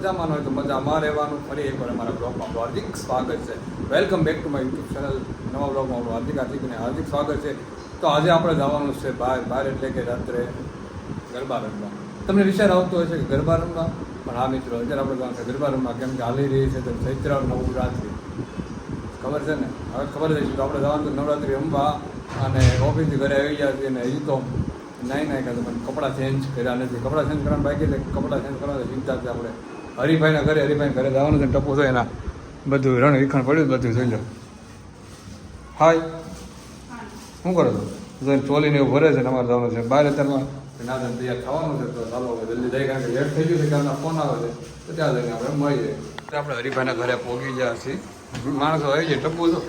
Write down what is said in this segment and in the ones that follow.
મજામાં હોય તો મજામાં રહેવાનું. ફરી એકવાર અમારા બ્લોગમાં આપણું હાર્દિક સ્વાગત છે. Welcome back to my YouTube channel નવા બ્લોગમાં આપણું હાર્દિક હાર્દિક અને હાર્દિક સ્વાગત છે. તો આજે આપણે જવાનું છે બહાર. બહાર એટલે કે રાત્રે ગરબા રમવા. તમને વિચાર આવતો હોય છે કે ગરબા રમવા? પણ હા મિત્રો, અત્યારે આપણે જવાનું છે ગરબા રમવા. કેમ કે હાલી રહી છે તો ચૈત્ર નવરાત્રિ ખબર છે ને? હવે ખબર છે. તો આપણે જવાનું તો નવરાત્રિ રમવા. અને ઓફિસથી ઘરે આવી ગયા છીએ અને હજી તો નાઈ નાઈ કાંઈ મને કપડાં ચેન્જ કર્યા નથી. કપડાં ચેન્જ કરવાનું બાકી એટલે કપડાં ચેન્જ કરવાનું ચિંતા છે આપણે. હરિભાઈના ઘરે હરિભાઈ ઘરે જવાનું છે ટપુ તો એના. બધું રણ વિખણ પડ્યું બધું જોઈ લો. હાય. શું કરો છો? જોઈને ચોલીને એવું ભરે છે અમારે જવાનું છે. બાર અત્યારમાં ના ના તૈયાર થવાનું છે તો ચાલો હવે જલ્દી જઈ કારણ કે લેટ થઈ ગયું છે કારણ ફોન આવે છે. તો ત્યાં જઈને આપણે મળીએ. આપણે હરિભાઈના ઘરે પહોંચી ગયા છીએ. માણસો આવી જાય ટપુ તો.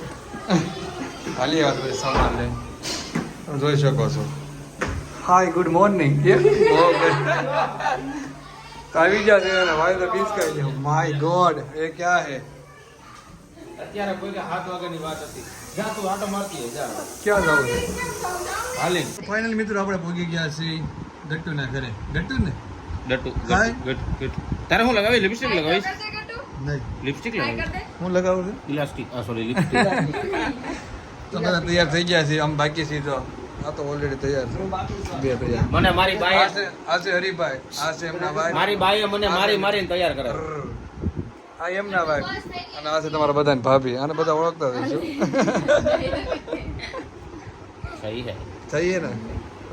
ખાલી વાત બધું સામાન લઈને. તમે જોઈ શકો છો. Hi good morning okay. આવી ગયા છે અને ભાઈ તો કહી દે માય ગોડ એ ક્યાં હે? અત્યારે કોઈ કે સાત વાગ્યાની વાત હતી. જા તું આટો મારતી જા. ક્યાં જવું છે? હાલી. ફાઇનલ મિત્રો આપણે પહોંચી ગયા છીએ ગટ્ટુના ઘરે. ગટ્ટુ ને ગટુ કાંઈ? ગટુ ગટુ તારે શું લગાવી? લિપસ્ટિક લગાવીશ? નહીં. લિપસ્ટિક લગાવી હું લગાવું છું? ઇલાસ્ટિક. આ સોરી લિપસ્ટિક. તો બધા તૈયાર થઈ ગયા છે આમ બાકી છે તો. આ તો ઓલરેડી તૈયાર છે. બે તૈયાર. મને મારી બાઈ આ છે હરિભાઈ. આ છે એમના ભાઈ. મારી બાઈએ મને મારી મારીને તૈયાર કરે આ એમના ભાઈ. અને આ છે તમારા બધાને ભાભી. આને બધા ઓળખતા હશો. સહી હે. થઈએ ને?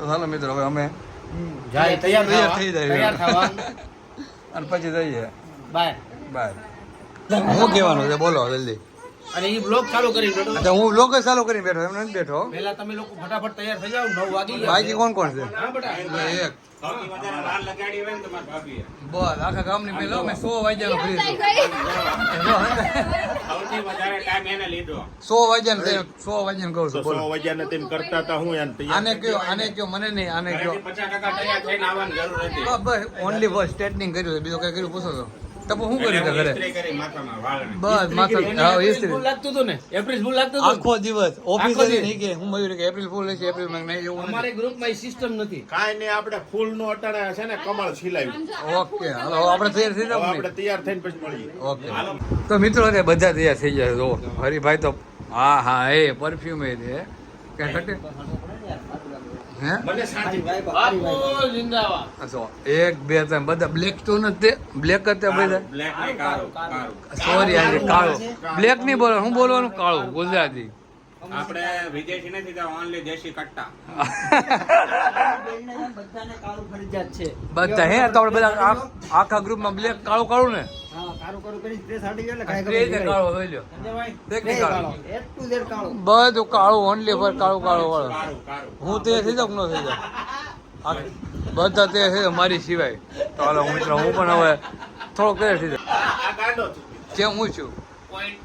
હાલો મિત્રો હવે અમે જાય તૈયાર તૈયાર થઈ જાય. તૈયાર થવા. અને પછી જઈએ. બાય. બાય. હું કહેવાનું છે? બોલો જલ્દી. અને એ બ્લોગ ચાલુ કરી બેઠો. અચ્છા હું લોકો ચાલુ કરીને બેઠો એમ નથી બેઠો? પહેલા તમે લોકો ફટાફટ તૈયાર થઈ જાવ નવ વાગી બાકી કોણ કોણ છે? હા બેટા એક. બસ આખા ગામની મેં લો મેં સો વાગ્યાનો ફ્રી સો વાગ્યાનો તે સો વાગ્યાનો કહું છું બોલો સો વાગ્યાને તેમ કરતા હતા હું આને કયો આને કયો મને નહીં આને કયો. બસ બસ ઓનલી બસ સ્ટેટનિંગ કર્યું છે. બીજું કઈ કર્યું પૂછો તો. તપુ શું કર્યું છે ઘરે? બસ માથા હા ઇસ્ત્રી ફૂલ લાગતું હતું ને? એપ્રિલ ફૂલ લાગતું હતું આખો દિવસ. ઓફિસ નહીં કે હું મયુર કે એપ્રિલ ફૂલ છે એપ્રિલમાં નહીં એવું અમારે ગ્રુપમાં સિસ્ટમ નથી. કાંઈ નહીં આપણે ફૂલ નો અટાણે છે ને કમળ સિલાવ્યું ઓકે હાલો આપણે તૈયાર થઈ જાવ આપણે તૈયાર થઈને પછી મળીએ. ઓકે તો મિત્રો બધા તૈયાર થઈ જાય જો હરિભાઈ તો હા હા એ પરફ્યુમ એ છે. કે? ઘટે એક બે ત્રણ બધા બ્લેક તો નથી. બ્લેક હતા બધા. બ્લેક ને કાળું કાળું સોરી આજે કાળો. બ્લેક નહીં બોલો હું બોલવાનું કાળું ગુજરાતી. આપણે વિદેશી નથી તો ઓનલી દેશી કટ્ટા. બધા હે તો આપણે બધા આખા ગ્રુપમાં બ્લેક કાળું કાળું ને? કાળો કાળો બધું કાળું ઓનલી પર કાળું કાળું વાળું. કાળું કાળું. હું તે થઈ જાઉં ન થઈ જાઉં? બધા તે છે મારી સિવાય. તો હાલો હું મિત્રો હું પણ હવે થોડો ક્લિયર થઈ જાઉં. છે. કેમ હું છું. પોઈન્ટ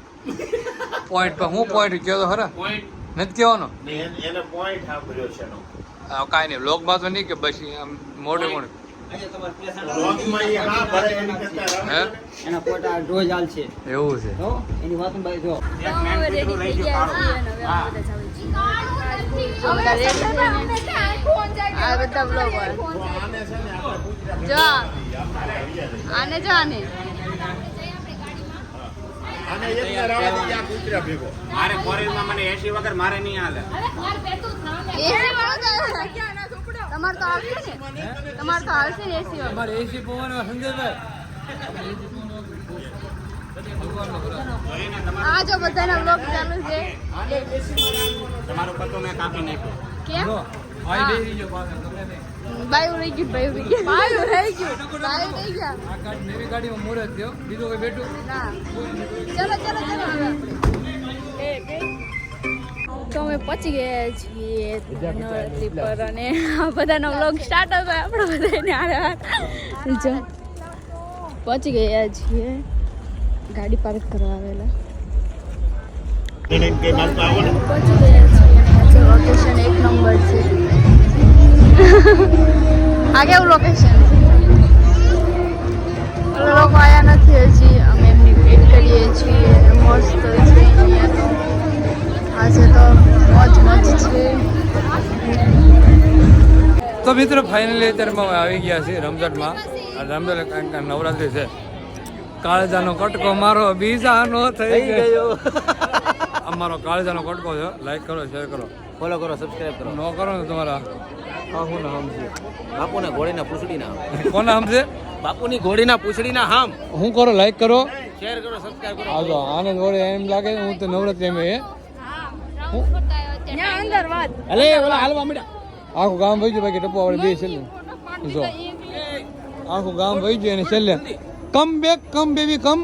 પોઈન્ટ પર હું પોઈન્ટ કયો તો ખરા? નથી કહેવાનો? એને- પોઈન્ટ સાંભળ્યો છે એનો. કાંઈ નહીં બ્લોગમાં તો નહીં કે પછી આમ મોટે મોટું વ્લોગમાં એ હા ભરે એની કરતા રમે હે? એના ફોટા રોજ હાલ છે. એવું છે. એની વાતું જો. આ બધા આને જો. આને. જો એક એકને રહેવા દે કૂતરા ભેગો. મારે ફોરેનમાં મને એસી વગર મારે નહીં હાલે. એસી વાળો તો તમારે તો આવશે ને? તમાર તો આવશે ને એસી વાળો? અમારે એસી પવન સંજયભાઈ આ જો બધાના બ્લોગ ચાલુ છે. તમારું પતો મેં કાપી નાખ્યો. કેમ? બેસી ગયો પાછળ તમને નહીં બાયું રહી ગયું બાયું રહી ગયું. બાયું રહી ગયું. બાયું રહી ગયા. આ ગાડી મેરી ગાડીમાં મોર થયો. બીજું કોઈ બેઠું? ના. ચલો ચલો ચલો હવે આપણે. તો અમે પહોંચી ગયા છીએ નવરાત્રી પર અને આ બધાનો વ્લોગ સ્ટાર્ટ હતો આપણે બધાને આરે જો. પહોંચી ગયા છીએ. ગાડી પાર્ક કરવા આવેલા. પહોંચી ગયા છીએ. લોકેશન એક નંબર છે. આ કેવું લોકેશન છે. લોકો આવ્યા નથી હજી. અમે એમની વેટ કરીએ છીએ. મસ્ત છે અહીંયા તો આજે તો મોજ મોજ છે. તો મિત્રો ફાઇનલી અત્યારે અમે આવી ગયા છીએ રમઝટમાં આ રમઝટ નવરાત્રી છે. કાળજાનો કટકો મારો બીજાનો થઈ ગયો. અમારો કાળજાનો કટકો છે. લાઈક કરો શેર કરો. ફોલો કરો સબસ્ક્રાઇબ કરો. ન કરો ને તમારા. બાપુને ના સમજે બાપુને ઘોડીના પૂછડીના કોને સમજે બાપુની ઘોડીના પૂછડીના હામ. હું કરો લાઈક કરો. શેર કરો સબસ્ક્રાઇબ કરો. આજો આને ઘોડે એમ લાગે હું તો નવરાત્રી એમ એ. હા અંદર વાત. અલે ઓલા હાલવા મળ્યા આખું ગામ વહી ગયું બાકી ટપુ વાળી બે છેલ્લે. જો. આખું ગામ વહી ગયું અને છેલ્લે. Come back come baby come.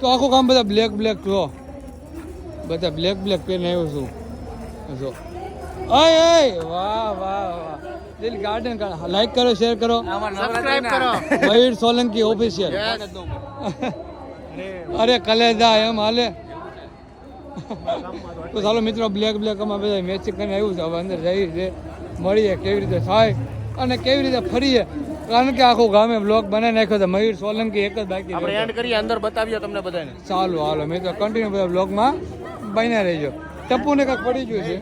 તો આખું ગામ બધા બ્લેક બ્લેક જો. બધા બ્લેક બ્લેક પહેરીને આવ્યો છું. જો. અય અય વાહ વાહ વાહ. દિલ ગાર્ડન લાઈક કરો શેર કરો. સબસ્ક્રાઇબ કરો. મયુર સોલંકી ઓફિશિયલ અરે કલેજા એમ હાલે. તો ચાલો મિત્રો બ્લેક બ્લેક અમે બધા મેચિંગ કરીને આવ્યું છે. હવે અંદર જઈએ છે. મળીએ. કેવી રીતે થાય અને કેવી રીતે ફરીએ? કારણ કે આખું ગામે બ્લોક બનાવી નાખ્યો છે. મયુર સોલંકી એક જ બાકી આપણે એન્ડ કરીએ અંદર બતાવીએ તમને બધાને. ચાલો હાલો. મિત્રો કન્ટિન્યુ બધા બ્લોગમાં બન્યા રહેજો. ટપ્પુને કાંઈક પડી ગયું છે.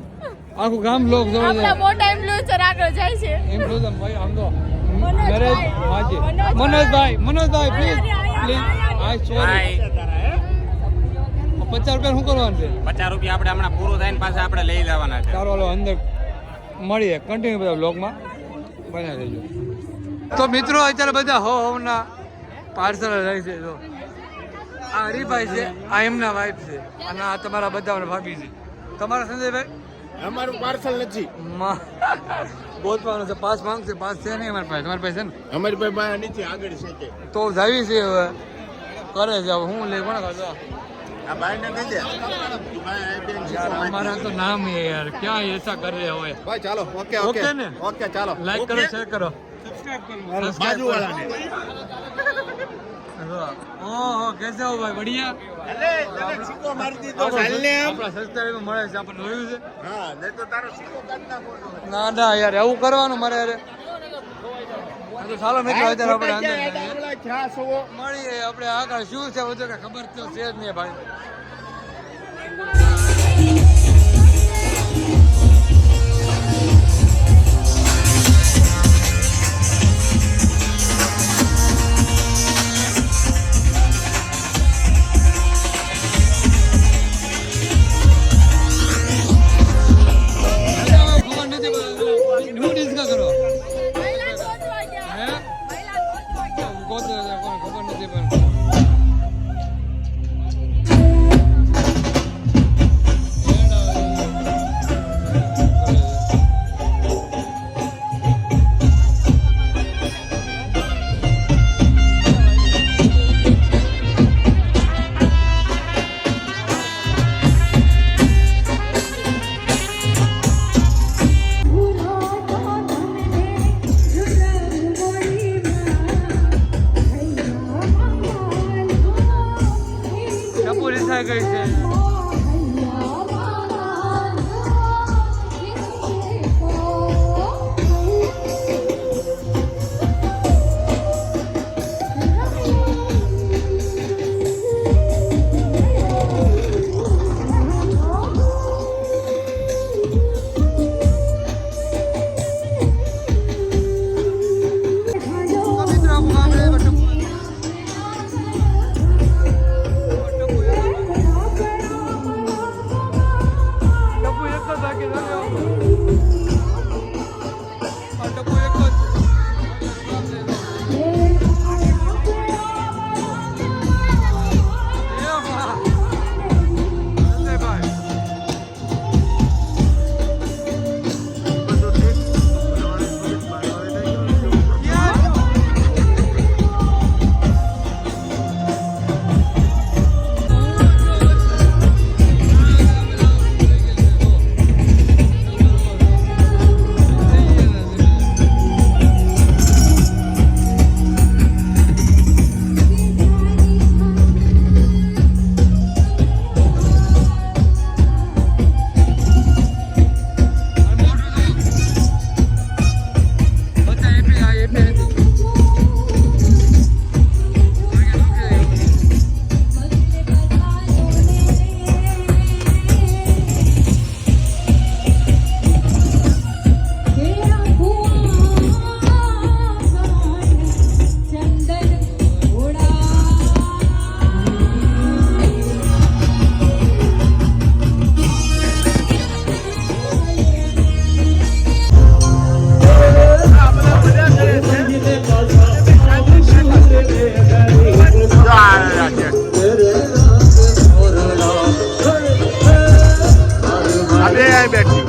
આખું ગામ લોક જોવે જાય. આપણા મોટા ઇન્ફ્લુએન્સર આગળ જાય છે. ઇન્ફ્લુએન્સર ભાઈ આમ તો મનોજભાઈ. નરેશ હાજી. મનોજભાઈ. મનોજભાઈ પ્લીઝ પ્લીઝ આઈ સોરી પચાસ રૂપિયા શું કરવાનું છે? પચાસ રૂપિયા આપણે હમણાં પૂરું થાય ને પાછા આપણે લઈ લેવાના છે. ચાલો અંદર મળીએ. કન્ટિન્યુ બધા બ્લોગમાં બન્યા રહેજો. તો મિત્રો અત્યારે બધા હો હોના પાર્સલ રહી છે જો. આ હરીભાઈ છે આ એમના વાઈફ છે અને આ તમારા બધા ભાભી છે. તમારા સંજયભાઈ? અમારું પાર્સલ નથી. ગોતવાનું છે પાસ માંગશે પાસ છે નહીં અમારી પાસે? તમારી પાસે ને? અમારી પાસે નથી આગળ છે તો. જાવી છે હવે. કરે છે હું લે આ ભાઈને કહેજે અમારા તો નામ હે યાર. ક્યાં એસા કર રહે હોય ચાલો ઓકે ઓકે. ઓકે ચાલો. લાઈક કરો શેર કરો. બાજુ વાળાને ઓહો કેસે હો ભાઈ બઢિયા? અલે તને સિક્કો મારી દીધો ચાલ ને આમ આપણા સબસ્ક્રાઇબર મળે છે આપણે જોયું છે. હા નહીં તો તારો સિક્કો કાઢ નાખો ના ના યાર એવું કરવાનું મારે અરે. તો ચાલો મિત્રો અત્યારે આપણે અંદર મળીએ આપણે આગળ શું છે બધું કે ખબર તો છે જ નહીં ભાઈ. बैठे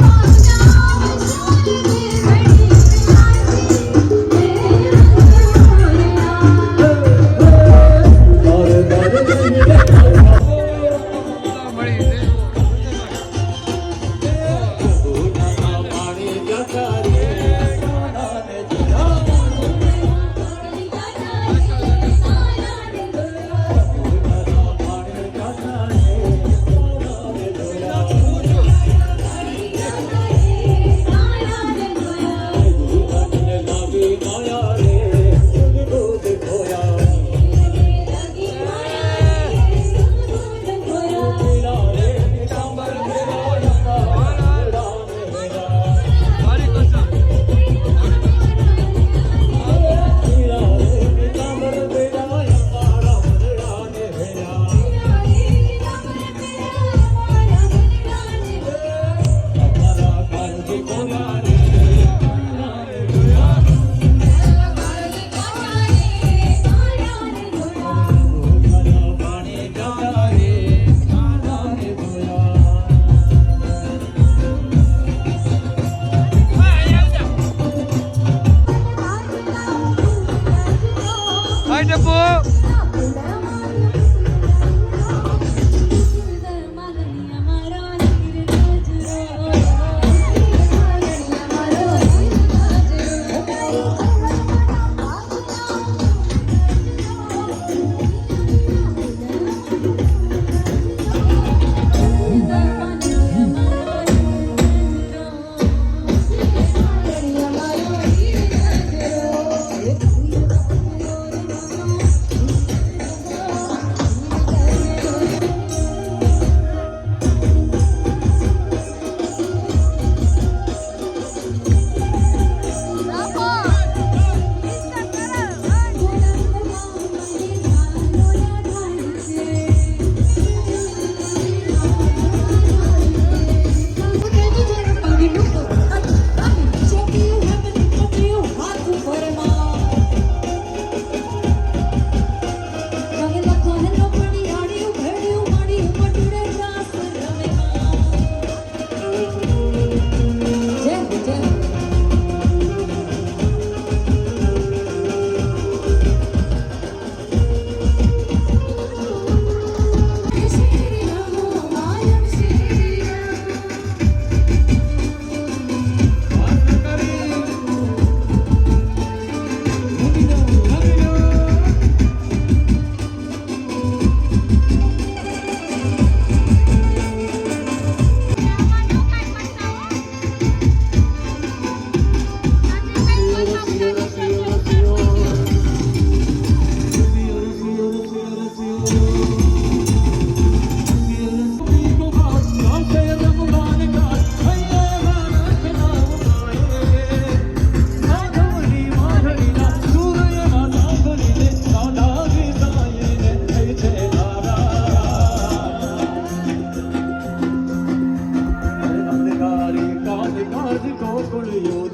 他的高高的腰。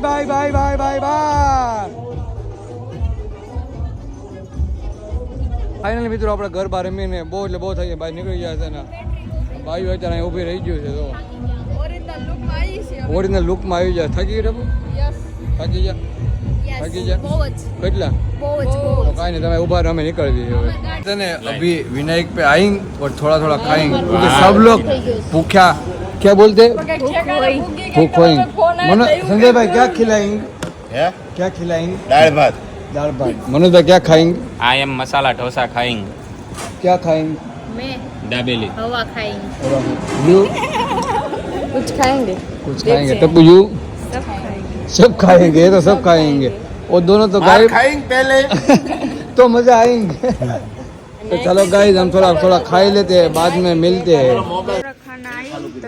bye bye bye bye bye bye finally મિત્રો આપણે ઘર બહાર રમીને બહુ એટલે બહુ થઈ ગયા નીકળી જાય છે ને. ભાઈઓ અત્યારે અહીં ઊભી રહી ગયું છે તો ઓરિજિનલ લુકમાં આવી જાય થકી ગયા થકી ગયા? થકી ગયા? કેટલા? તો કાંઈ નહીં તમે ઊભા રમે નીકળી જઈએ હવે તને અભી વિનાયક પે આઈ થોડા થોડા ખાઈંગ. સબ લોગ ભૂખ્યા क्या बोलते भूख खोई मनोज संजय भाई क्या खिलाएंगे क्या खिलाएंगे दाल भात दाल भात मनोज भाई क्या खाएंगे आई एम मसाला डोसा खाएंगे क्या खाएंगे मैं दाबेली हवा खाएंगे यू कुछ खाएंगे कुछ खाएंगे टप्पू यू सब खाएंगे तो सब खाएंगे और दोनों तो गाय खाएंगे पहले तो मजा आएंगे तो चलो गाइस हम थोड़ा थोड़ा खा लेते हैं बाद में मिलते हैं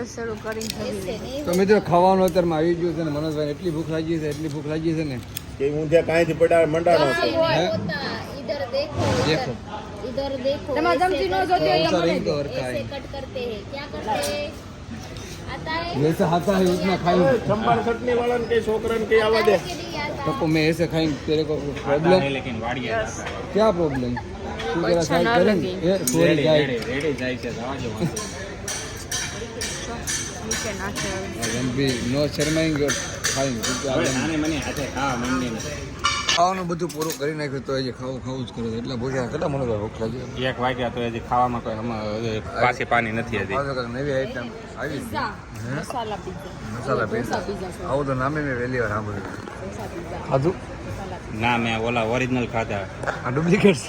ખાના આવી તો શરૂ કરી શકીએ તો મિત્રો ખાવાનું અત્યારમાં આવી ગયું છે ને મનોજભાઈ એટલી ભૂખ લાગી છે એટલી ભૂખ લાગી છે ને કે ઊંધે કાંઈથી પડાર મંડાણો છે હે? इधर देखो देखो इधर देखो તમારે ऐसे जमती न कट- जोते कौन सा रिंग तो और का ऐसे है कट करते हैं क्या करते हैं आता है जैसे आता है उतना खाएंगे સંભાર ચટણી વાળાને કઈ છોકરાને કઈ આવવા દે कि नहीं आता तो मैं ऐसे खाएंगे तेरे को आता प्रॉब्लम है लेकिन वाड़िए जाता है क्या प्रॉब्लम तू तेरा साइड करेंगे ये sorry ready guys ready ready જાય છે ખાવા માંડી નથી ખાવાનું બધું પૂરું કરી નાખ્યું તો હજી ખાવું ખાવું જ કરે એટલે ભૂખ્યા કેટલા મને ભૂખ લાગી એક વાગ્યા તો હજી ખાવામાં કોઈ પાસે પાછી પાણી નથી હજી. નવી આઈટમ આવી. મસાલા પીઝા. આવું તો નામે મેં વહેલી વાર સાંભળ્યું. ખાધું? ના મેં ઓલા ઓરિજિનલ ખાધા. આ ડુપ્લિકેટ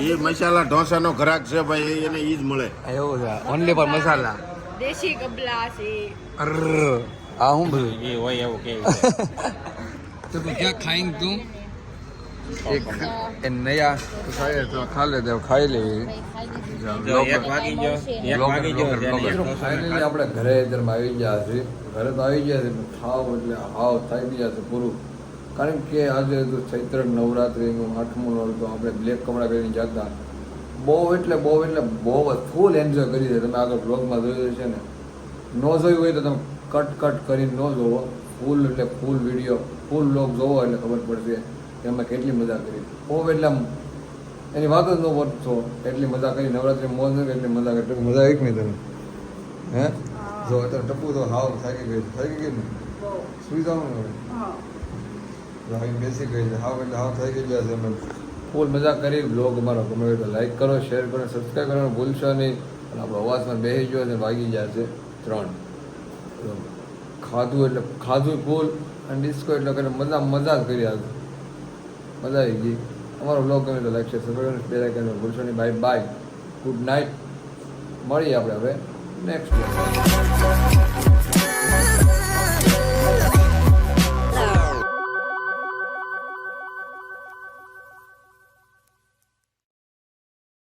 એ મસાલા ઢોસાનો ગ્રાહક છે ભાઈ એને ઈ જ મળે. એવું છે. ઓનલી પર મસાલા. દેશી કબલા છે અર આ હું બધું એ હોય એવું કેવું છે तो तू क्या खाएंगे तू एक ए नया तो खाए तो खा लेते हो खाई ले જો એક વાગી ગયો એક વાગી ગયો જેની ફાઇનલી આપણે ઘરે અત્યારમાં આવી ગયા છે ઘરે તો આવી ગયા છે પણ ખાવ એટલે હાવ થઈ ગયા છે પૂરું કારણ કે આજે તો ચૈત્ર નવરાત્રિનું આઠમું નોર તો આપણે બ્લેક કપડાં પહેરીને જતા બહુ એટલે બહુ એટલે બહુ ફૂલ એન્જોય કરી છે. તમે આગળ બ્લોગમાં જોયું છે ને. ન જોયું હોય તો તમે કટ કટ કરીને ન જોવો. ફૂલ એટલે ફૂલ વીડિયો ફૂલ બ્લોગ જોવો એટલે ખબર પડશે કે અમે કેટલી મજા કરી. બહુ એટલે એની વાત જ ન વધશો એટલી મજા કરી. નવરાત્રી મોજ નથી એટલી મજા કરી. મજા આવી નહીં તમે? હે? જો અત્યારે ટપુ તો હાવ થાકી ગઈ. થાકી ગઈ ને? સુઈ જવાનું ને હવે. બેસી ગઈ છે હાવ એટલે હાવ થાકી ગયા છે અમે. ફૂલ મજા કરી. બ્લોગ અમારો ગમે તો લાઈક કરો શેર કરો સબસ્ક્રાઈબ કરવાનું ભૂલશો નહીં. અને આપણો અવાજમાં બેસી ગયો અને ગયા છે ત્રણ. ખાધું એટલે ખાધું ફૂલ અને ડિસ્કો એટલે કરીને મજા મજા જ કરી આજે મજા આવી ગઈ. અમારો બ્લોગ ગમે તો લાઈક શેર સબસ્ક્રાઈબ પહેલાં કરીને ભૂલશો નહીં. બાય બાય ગુડ નાઇટ મળીએ આપણે હવે નેક્સ્ટ